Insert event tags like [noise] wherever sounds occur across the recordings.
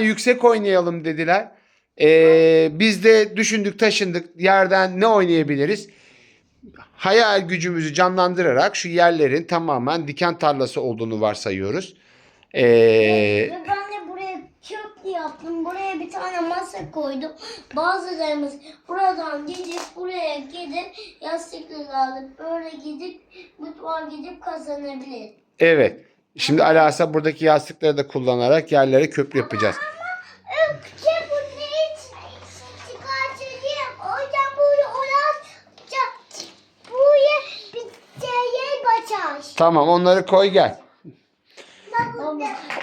yüksek oynayalım dediler. Ee, biz de düşündük taşındık yerden ne oynayabiliriz? Hayal gücümüzü canlandırarak şu yerlerin tamamen diken tarlası olduğunu varsayıyoruz. Ee, Ve ben de buraya köprü yaptım. Buraya bir tane masa koydum. Bazılarımız buradan gidip buraya gidip yastıkları alıp böyle gidip mutfağa gidip kazanabilir. evet. Şimdi Alasa buradaki yastıkları da kullanarak yerlere köprü yapacağız. Tamam onları koy gel.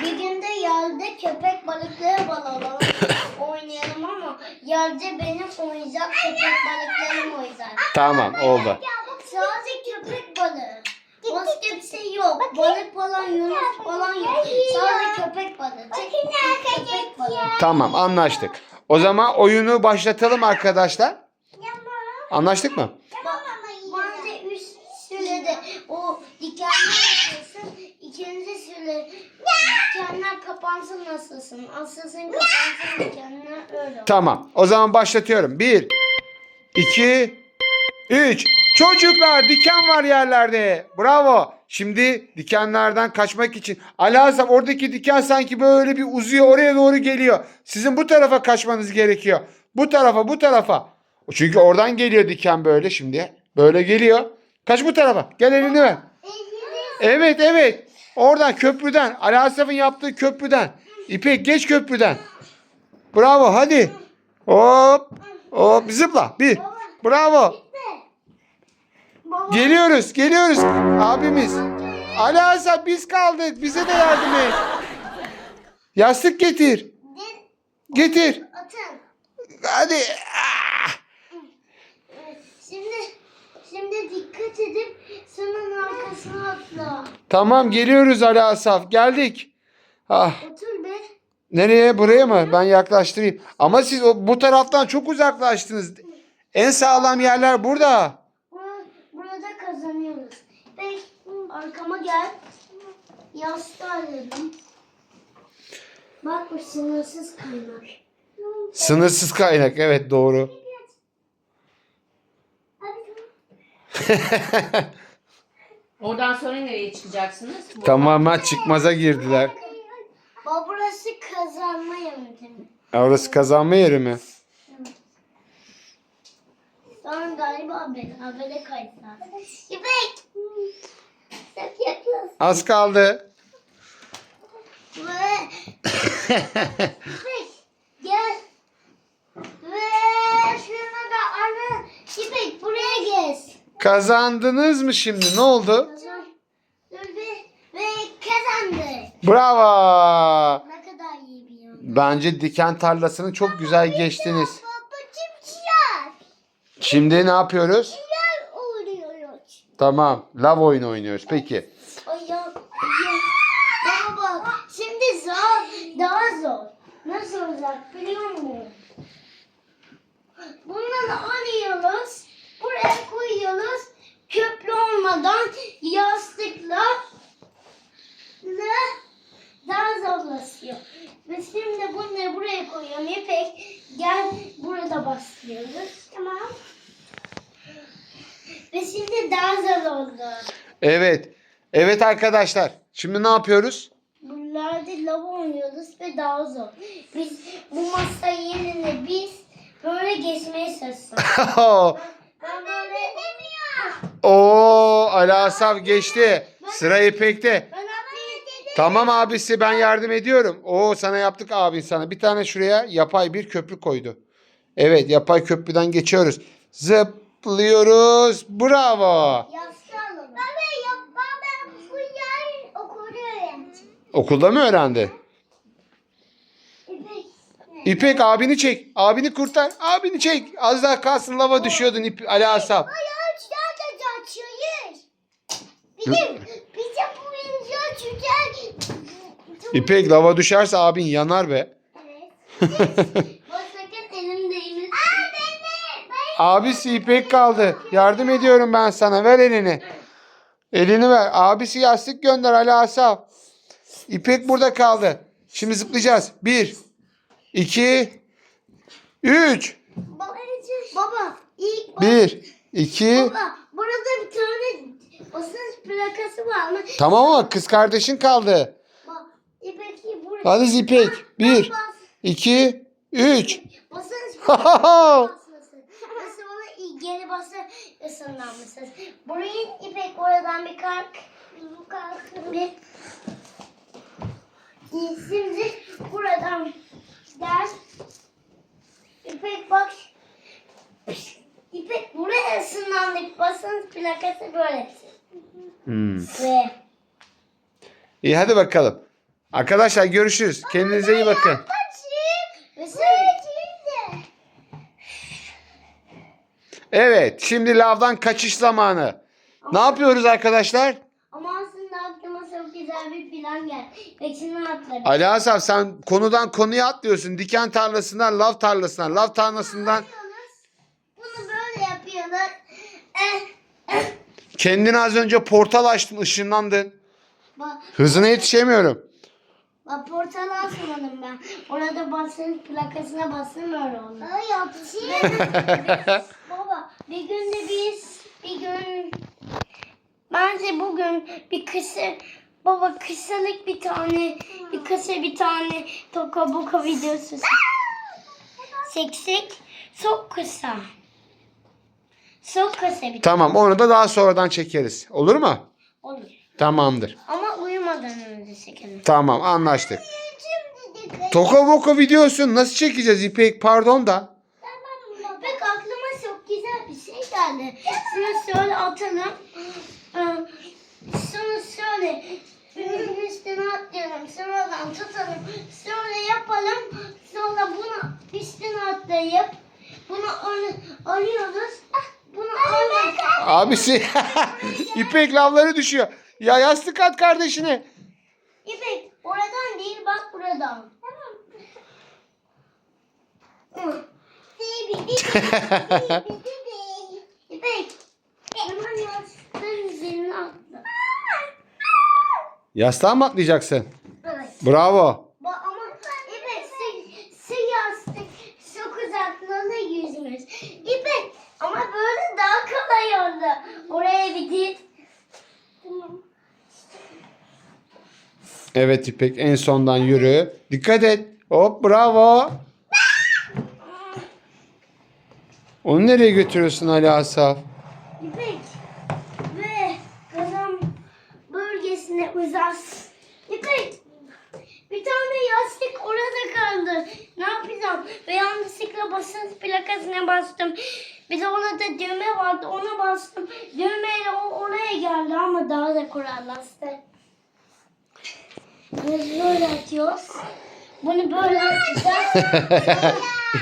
Bir günde yerde köpek balıkları balalım. [coughs] oynayalım ama yerde benim oynayacak köpek balıklarım oynayacak. Tamam oldu. Sadece köpek balığı. Bir yok. Balık falan, yunus falan yok. Sadece köpek balığı. Köpek balığı. Tamam anlaştık. O zaman oyunu başlatalım arkadaşlar. Anlaştık mı? Bana da üst sürede o dikenler nasılsın? İkinci süre dikenler kapansın nasılsın? Asılsın kapansın dikenler öyle. Tamam. O zaman başlatıyorum. 1 2 3 Çocuklar diken var yerlerde. Bravo. Şimdi dikenlerden kaçmak için. Ali Asaf oradaki diken sanki böyle bir uzuyor oraya doğru geliyor. Sizin bu tarafa kaçmanız gerekiyor. Bu tarafa bu tarafa. Çünkü oradan geliyor diken böyle şimdi. Böyle geliyor. Kaç bu tarafa. Gel elini ver. Evet evet. Oradan köprüden. Ali yaptığı köprüden. İpek geç köprüden. Bravo hadi. Hop. Hop zıpla. Bir. Bravo. Geliyoruz geliyoruz. Abimiz. Ali Asaf biz kaldık. Bize de yardım et. Yastık getir. Getir. atın. Hadi. Ah. Şimdi şimdi dikkat edip sının arkasına atla. Tamam geliyoruz Ali Asaf. Geldik. Ah. Otur be. Nereye? Buraya mı? Ben yaklaştırayım. Ama siz o, bu taraftan çok uzaklaştınız. En sağlam yerler burada. Arkama gel. Yastığı alalım. Bak bu sınırsız kaynak. Sınırsız kaynak. Evet doğru. Oradan sonra nereye çıkacaksınız? Bu- Tamamen çıkmaza girdiler. Bak burası kazanma yöntemi. Orası kazanma yeri mi? Sonra galiba berabere kaydılar. İpek! Az kaldı. Gel. Ve şuna da ana İpek buraya gez. Kazandınız mı şimdi? Ne oldu? Dur bir. Ve kazandı. Bravo. Ne kadar iyi bir. Bence diken tarlasını çok güzel geçtiniz. Babacım çiğer. Şimdi ne yapıyoruz? Tamam. Lav oyunu oynuyoruz. Peki. Ayağım. ayağım. Baba bak. Şimdi zor. Daha zor. Nasıl olacak biliyor musun? Bunları alıyoruz. Buraya koyuyoruz. Köprü olmadan yastıkla daha zorlaşıyor. Ve şimdi bunları buraya koyuyorum. İpek gel burada bastırıyoruz. Tamam. Ve şimdi daha zor oldu. Evet. Evet arkadaşlar. Şimdi ne yapıyoruz? Buralarda lava oynuyoruz ve daha zor. Biz bu masa yerine biz böyle geçmeye çalışıyoruz. [laughs] Ben böyle... Oo, Ali Asaf geçti. Sıra İpek'te. Tamam abisi ben yardım ediyorum. Oo sana yaptık abin sana. Bir tane şuraya yapay bir köprü koydu. Evet yapay köprüden geçiyoruz. Zıplıyoruz. Bravo. Yastığı alalım. Baba ya baba bu yer okulda öğrenci. Okulda mı öğrendi? İpek. İpek abini çek. Abini kurtar. Abini çek. Az daha kalsın lava düşüyordun İp Ali. Bizim, bizim bu oyuncağı çöker. İpek lava düşerse abin yanar be. Sakın [laughs] elim değmesin. Aa beni. Ben Abisi İpek kaldı. Yardım ediyorum ben sana. Ver elini. Elini ver. Abisi yastık gönder Ali Asaf. İpek burada kaldı. Şimdi zıplayacağız. Bir, 2 3 Baba, baba ilk Bir, iki. Baba burada bir tane basınç plakası var mı? Tamam ama kız kardeşin kaldı. Bak İpek'i burada. Hadi İpek. Bir, iki, üç. basınç [laughs] ona geri bası ısınlanmışsın. Burayı İpek oradan bir kalk. Bir kalk. Bir. Şimdi buradan gel. İpek bak. İpek buraya ısınlandık. Basınç plakası böyle. Hmm. Ve İyi hadi bakalım. Arkadaşlar görüşürüz. Kendinize iyi bakın. Evet şimdi lavdan kaçış zamanı. Ne yapıyoruz arkadaşlar? Ama aslında aklıma çok güzel bir plan geldi. Beksin'e atlarım. Ali Hasan sen konudan konuya atlıyorsun. Diken tarlasından lav tarlasına. Lav tarlasından Bunu böyle yapıyorlar. Eh, eh. kendine az önce portal açtın ışınlandın. Bak, Hızına yetişemiyorum. bak portalı asmadım ben. Orada basınç plakasına bastım öyle oldu. Ay yapışıyor. [laughs] [laughs] Baba bir günde biz bir gün bence bugün bir kısa baba kısalık bir tane bir kısa bir tane toka boka videosu seksek çok kısa. Çok kısa bir Tamam onu da daha sonradan çekeriz. Olur mu? olur. Tamamdır. Ama uyumadan önce çekelim. Tamam anlaştık. Toka boka videosun nasıl çekeceğiz İpek pardon da. Bak aklıma çok güzel bir şey geldi. Şunu şöyle atalım. Ee, Şunu şöyle ürünün üstüne atlayalım. Şuradan tutalım. Şöyle yapalım. Sonra bunu üstüne atlayıp bunu arıyoruz. Ah, Bunu arıyoruz. Abisi [laughs] İpek lavları düşüyor. Ya yastık at kardeşine. İpek oradan değil bak buradan. Tamam. [laughs] İpek. Hemen yastığın üzerine atla. Yastığa mı atlayacaksın? Bravo. Bak ama İpek su yastık su kucaklığında yüzmüş. İpek ama böyle daha kolay oldu. Oraya bir git. Evet İpek en sondan yürü. Dikkat et. Hop bravo. Onu nereye götürüyorsun Ali Asaf? İpek ve kazan bölgesine uzas. İpek bir tane yastık orada kaldı. Yapacağım? Ve yanlışlıkla basınç plakasına bastım. Bir de orada düğme vardı ona bastım. Düğmeyle o oraya geldi ama daha da kurallaştı. Bunu böyle atıyoruz. Bunu böyle atacağız.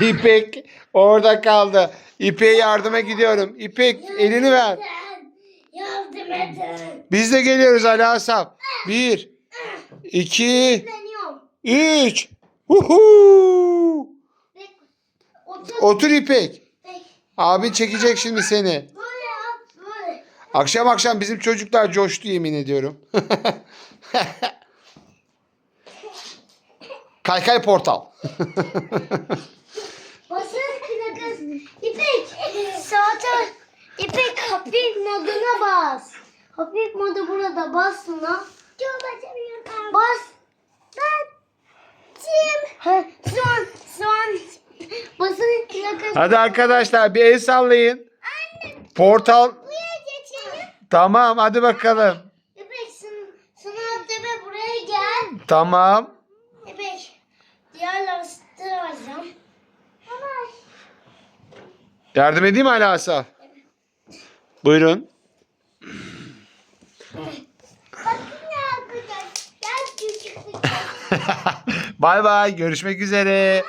[laughs] İpek orada kaldı. İpek'e yardıma gidiyorum. İpek elini ver. Yardım edin. Biz de geliyoruz Ali Asaf. Bir, iki, Deniyorum. üç. Huhu. Otur. İpek. Abin çekecek şimdi seni. Böyle yap, böyle. Akşam akşam bizim çocuklar coştu yemin ediyorum. [laughs] Kaykay portal. [laughs] İpek. Saate. İpek hafif moduna bas. Hafif modu burada bas açamıyorum. Bas. Ben. Kim? Ha, şu an, şu an basın plakası. Hadi arkadaşlar bir el sallayın. Portal. Buraya geçelim. Tamam hadi bakalım. Şunu at ve buraya gel. Tamam. İpek. Diğer lastiği alacağım. Ama Yardım edeyim mi Ali Asaf? Buyurun. bakın. Gel küçük [laughs] Bay bay. Görüşmek üzere.